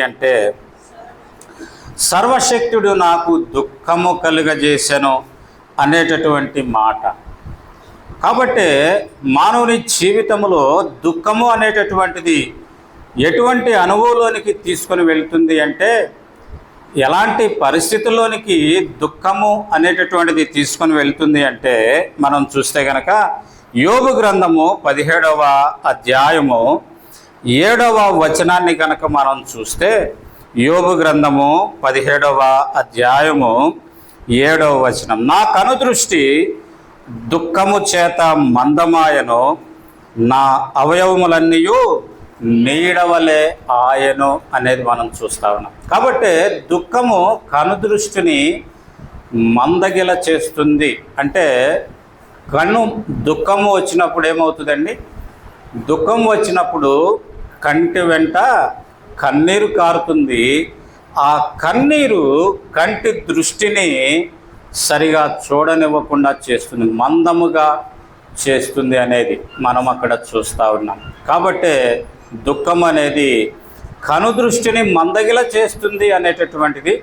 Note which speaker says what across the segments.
Speaker 1: అంటే సర్వశక్తుడు నాకు దుఃఖము కలుగజేసెను అనేటటువంటి మాట. కాబట్టి మానవుని జీవితంలో దుఃఖము అనేటటువంటిది ఎటువంటి అనుభవంలోనికి తీసుకొని వెళ్తుంది అంటే ఎలాంటి పరిస్థితుల్లోనికి దుఃఖము అనేటటువంటిది తీసుకొని వెళ్తుంది అంటే మనం చూస్తే గనక యోగు గ్రంథము పదిహేడవ అధ్యాయము ఏడవ వచనాన్ని కనుక మనం చూస్తే యోగు గ్రంథము పదిహేడవ అధ్యాయము ఏడవ వచనం. నా కనుదృష్టి దుఃఖము చేత మందమాయను నా అవయవములన్నీ నీడవలే ఆయను అనేది మనం చూస్తా ఉన్నాం. కాబట్టి దుఃఖము కనుదృష్టిని మందగిల చేస్తుంది. అంటే కన్ను దుఃఖము వచ్చినప్పుడు ఏమవుతుందండి? దుఃఖం వచ్చినప్పుడు కంటి వెంట కన్నీరు కారుతుంది. ఆ కన్నీరు కంటి దృష్టిని సరిగా చూడనివ్వకుండా చేస్తుంది. మందముగా చేస్తుంది అనేది మనం అక్కడ చూస్తూ ఉన్నాం. కాబట్టి దుఃఖం అనేది కనుదృష్టిని మందగిల చేస్తుంది అనేటటువంటిది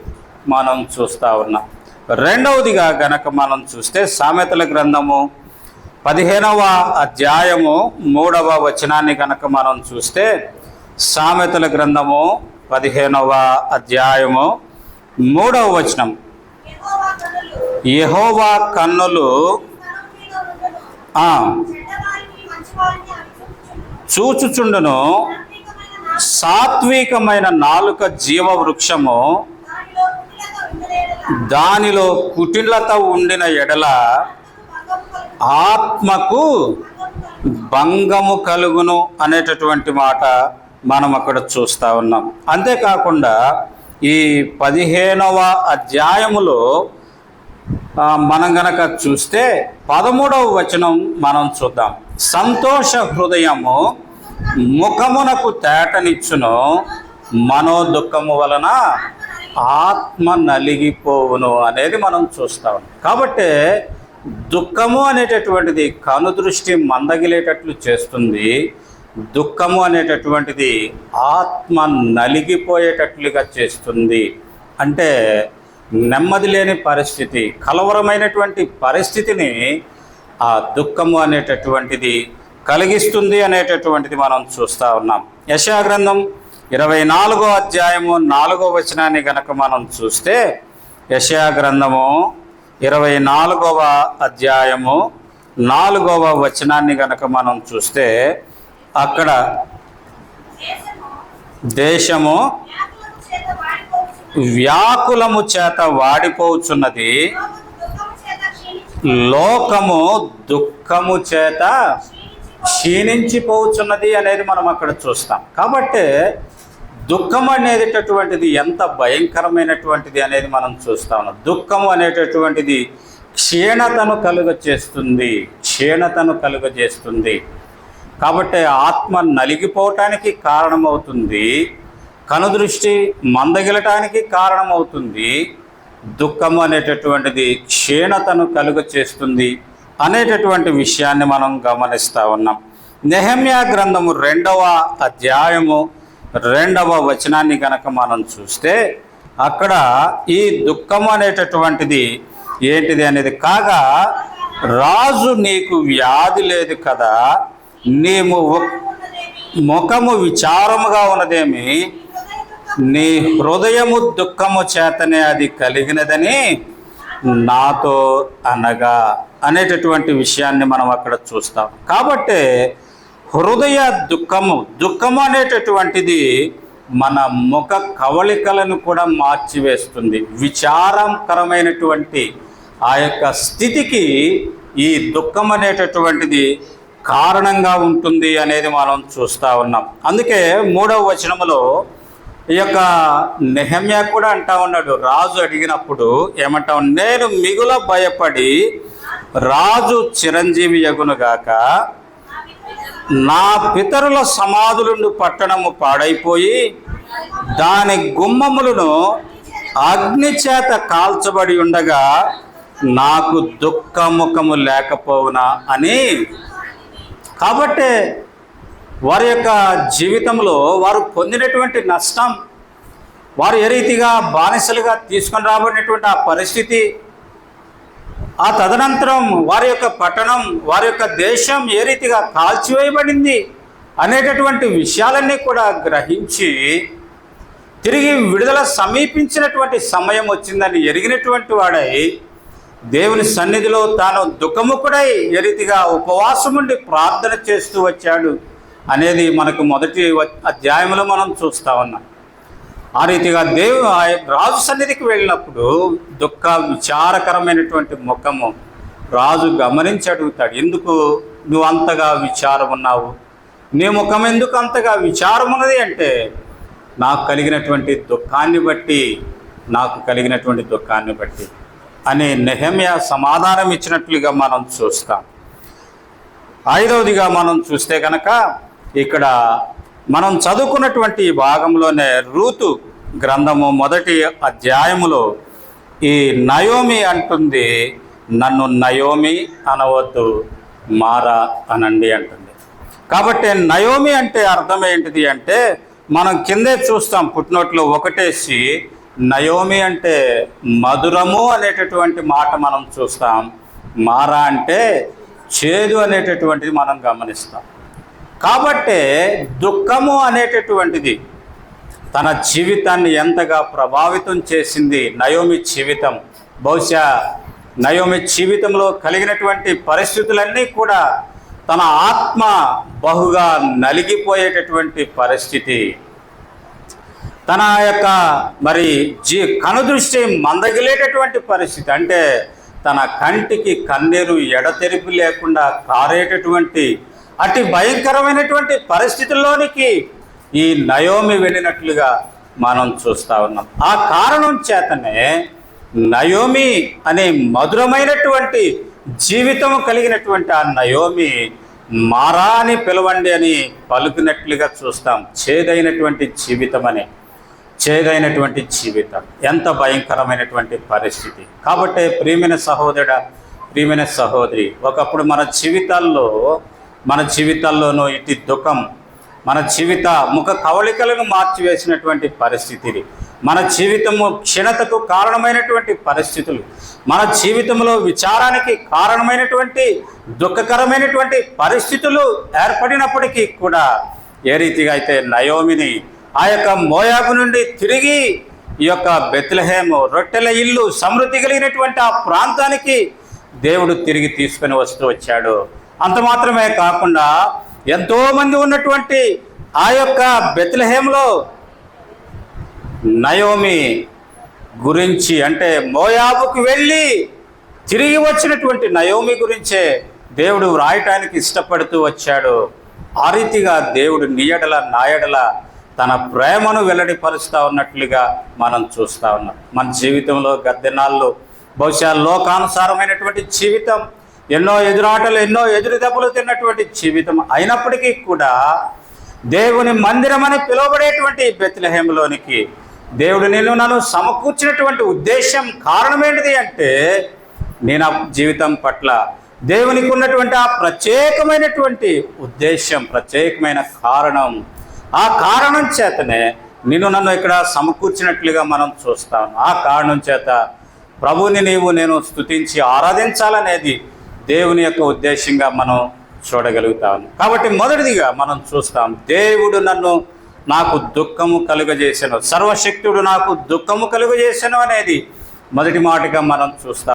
Speaker 1: మనం చూస్తూ ఉన్నాం. రెండవదిగా గనక మనం చూస్తే సామెతల గ్రంథము పదిహేనవ అధ్యాయము మూడవ వచనాన్ని కనుక మనం చూస్తే సామెతల గ్రంథము పదిహేనవ అధ్యాయము మూడవ వచనం
Speaker 2: యహోవా కన్నులు చూచుచుండును. సాత్వికమైన
Speaker 1: నాలుక జీవ వృక్షము
Speaker 2: దానిలో కుటిలత
Speaker 1: దానిలో కుటిలత ఉండిన ఎడల
Speaker 2: ఆత్మకు భంగము
Speaker 1: కలుగును అనేటటువంటి మాట మనం అక్కడ చూస్తూ ఉన్నాం. అంతేకాకుండా ఈ పదిహేనవ అధ్యాయములో మనం గనక చూస్తే పదమూడవ వచనం మనం చూద్దాం. సంతోష హృదయము ముఖమునకు తేటనిచ్చును మనోదుఖము వలన ఆత్మ నలిగిపోవును అనేది మనం చూస్తాం కాబట్టి దుఃఖము అనేటటువంటిది కనుదృష్టి మందగిలేటట్లు చేస్తుంది. దుఃఖము అనేటటువంటిది ఆత్మ నలిగిపోయేటట్లుగా చేస్తుంది. అంటే నెమ్మది లేని పరిస్థితి కలవరమైనటువంటి పరిస్థితిని ఆ దుఃఖము అనేటటువంటిది కలిగిస్తుంది అనేటటువంటిది మనం చూస్తూ ఉన్నాం. యశాగ్రంథం ఇరవై నాలుగో అధ్యాయము నాలుగో వచనాన్ని గనక మనం చూస్తే యశాగ్రంథము ఇరవై నాలుగవ అధ్యాయము నాలుగవ వచనాన్ని గనక మనం చూస్తే అక్కడ
Speaker 2: దేశము వ్యాకులము చేత
Speaker 1: వాడిపోచున్నది
Speaker 2: లోకము దుఃఖము చేత
Speaker 1: క్షీణించిపోచున్నది అనేది మనం అక్కడ చూస్తాం. కాబట్టి దుఃఖం అనేటటువంటిది ఎంత భయంకరమైనటువంటిది అనేది మనం చూస్తాము దుఃఖం అనేటటువంటిది క్షీణతను కలుగజేస్తుంది క్షీణతను కలుగజేస్తుంది. కాబట్టి ఆత్మ నలిగిపోవటానికి కారణమవుతుంది కనుదృష్టి మందగిలటానికి కారణమవుతుంది దుఃఖం అనేటటువంటిది క్షీణతను కలుగ చేస్తుంది అనేటటువంటి విషయాన్ని మనం గమనిస్తూ ఉన్నాం. నెహమ్యా గ్రంథము రెండవ అధ్యాయము రెండవ వచనాన్ని కనుక మనం చూస్తే అక్కడ ఈ దుఃఖం అనేటటువంటిది ఏంటిది అనేది కాగా రాజు నీకు వ్యాధి లేదు కదా
Speaker 2: నీము
Speaker 1: ముఖము విచారముగా ఉన్నదేమి నీ హృదయము దుఃఖము చేతనే అది కలిగినదని నాతో అనగా అనేటటువంటి విషయాన్ని మనం అక్కడ చూస్తాం. కాబట్టి హృదయ దుఃఖము. దుఃఖము అనేటటువంటిది మన ముఖ కవళికలను కూడా మార్చివేస్తుంది. విచారకరమైనటువంటి ఆ యొక్క స్థితికి ఈ దుఃఖం అనేటటువంటిది కారణంగా ఉంటుంది అనేది మనం చూస్తూ ఉన్నాం. అందుకే మూడవ వచనములో ఈ యొక్క నెహమ్యా కూడా అంటా ఉన్నాడు. రాజు అడిగినప్పుడు ఏమంటాం నేను మిగుల భయపడి రాజు చిరంజీవి యగునుగాక నా పితరుల సమాధులుండు పట్టణము పాడైపోయి దాని గుమ్మములను అగ్ని చేత కాల్చబడి ఉండగా నాకు దుఃఖముఖము లేకపోవునా అని. కాబట్టి వారి యొక్క జీవితంలో వారు పొందినటువంటి నష్టం వారు ఏ రీతిగా బానిసలుగా తీసుకొని రాబడినటువంటి ఆ పరిస్థితి ఆ తదనంతరం వారి యొక్క పట్టణం వారి యొక్క దేశం ఏ రీతిగా కాల్చివేయబడింది అనేటటువంటి విషయాలన్నీ కూడా గ్రహించి తిరిగి విడుదల సమీపించినటువంటి సమయం వచ్చిందని ఎరిగినటువంటి వాడై దేవుని సన్నిధిలో తాను దుఃఖముకుడై ఏ రీతిగా ఉపవాసం ఉండి ప్రార్థన చేస్తూ వచ్చాడు అనేది మనకు మొదటి అధ్యాయంలో మనం చూస్తా ఉన్నాం. ఆ రీతిగా దేవు ఆ రాజు సన్నిధికి వెళ్ళినప్పుడు దుఃఖ విచారకరమైనటువంటి ముఖము రాజు గమనించి అడుగుతాడు ఎందుకు నువ్వు అంతగా విచారం ఉన్నావు? నీ ముఖం ఎందుకు అంతగా విచారం ఉన్నది? అంటే నాకు కలిగినటువంటి దుఃఖాన్ని బట్టి నాకు కలిగినటువంటి దుఃఖాన్ని బట్టి అని నెహమ్య సమాధానం ఇచ్చినట్లుగా మనం చూస్తాం. ఐదవదిగా మనం చూస్తే కనుక ఇక్కడ మనం చదువుకున్నటువంటి ఈ భాగంలోనే రూతు గ్రంథము మొదటి అధ్యాయములో ఈ నయోమి అంటుంది నన్ను నయోమి అనవద్దు మారా అనండి అంటుంది. కాబట్టి నయోమి అంటే అర్థం ఏంటిది అంటే మనం కిందే చూస్తాం పుట్టినోట్లో ఒకటేసి నయోమి అంటే మధురము అనేటటువంటి మాట మనం చూస్తాం మారా అంటే చేదు అనేటటువంటిది మనం గమనిస్తాం. కాబట్టే దుఃఖము అనేటటువంటిది తన జీవితాన్ని ఎంతగా ప్రభావితం చేసింది నయోమి జీవితం. బహుశా నయోమి జీవితంలో కలిగినటువంటి పరిస్థితులన్నీ కూడా తన ఆత్మ బహుగా నలిగిపోయేటటువంటి పరిస్థితి. తన యొక్క మరి జీ కనుదృష్టి మందగిలేటటువంటి పరిస్థితి. అంటే తన కంటికి కన్నీరు ఎడతెరిపి లేకుండా కారేటటువంటి అతి భయంకరమైనటువంటి పరిస్థితుల్లోనికి ఈ నయోమి వెళ్ళినట్లుగా మనం చూస్తా ఉన్నాం. ఆ కారణం చేతనే నయోమి అనే మధురమైనటువంటి జీవితం కలిగినటువంటి ఆ నయోమి మారా అని పిలవండి అని పలుకున్నట్లుగా చూస్తాం. చేదైనటువంటి జీవితం అని చేదైనటువంటి జీవితం. ఎంత భయంకరమైనటువంటి పరిస్థితి. కాబట్టి ప్రియమైన సహోదరుడ ప్రియమైన సహోదరి ఒకప్పుడు మన జీవితాల్లో మన జీవితాల్లోనూ ఇటు దుఃఖం మన జీవిత ముఖ కవళికలను మార్చివేసినటువంటి పరిస్థితిని మన జీవితము క్షీణతకు కారణమైనటువంటి పరిస్థితులు మన జీవితంలో విచారానికి కారణమైనటువంటి దుఃఖకరమైనటువంటి పరిస్థితులు ఏర్పడినప్పటికీ కూడా ఏ రీతిగా అయితే నయోమిని ఆ యొక్క మోయాబు నుండి తిరిగి ఈ యొక్క బెత్లహేము రొట్టెల ఇల్లు సమృద్ధి కలిగినటువంటి ఆ ప్రాంతానికి దేవుడు తిరిగి తీసుకొని వస్తూ వచ్చాడు. అంత మాత్రమే కాకుండా ఎంతో మంది ఉన్నటువంటి ఆ యొక్క బెత్లహేంలో నయోమి గురించి అంటే మోయాబుకు వెళ్ళి తిరిగి వచ్చినటువంటి నయోమి గురించే దేవుడు వ్రాయటానికి ఇష్టపడుతూ వచ్చాడు. ఆ రీతిగా దేవుడు నీయడల నాయడల తన ప్రేమను వెల్లడిపరుస్తూ ఉన్నట్లుగా మనం చూస్తూ ఉన్నాం. మన జీవితంలో గద్దెనాళ్ళు బహుశా లోకానుసారమైనటువంటి జీవితం ఎన్నో ఎదురాటలు ఎన్నో ఎదురు దెబ్బలు తిన్నటువంటి జీవితం అయినప్పటికీ కూడా దేవుని మందిరం అని పిలువబడేటువంటి బెత్లహేమలోనికి దేవుడు నేను నన్ను సమకూర్చినటువంటి ఉద్దేశం కారణమేంటిది అంటే నేను ఆ జీవితం పట్ల దేవునికి ఉన్నటువంటి ఆ ప్రత్యేకమైనటువంటి ఉద్దేశం ప్రత్యేకమైన కారణం. ఆ కారణం చేతనే నిన్ను నన్ను ఇక్కడ సమకూర్చినట్లుగా మనం చూస్తాం. ఆ కారణం చేత ప్రభువుని నీవు నేను స్తుతించి ఆరాధించాలనేది దేవుని యొక్క ఉద్దేశంగా మనం చూడగలుగుతాము. కాబట్టి మొదటిదిగా మనం చూస్తాం దేవుడు నన్ను నాకు దుఃఖము కలుగజేసను. సర్వశక్తుడు నాకు దుఃఖము కలుగజేసను అనేది మొదటి మాటగా మనం చూస్తాం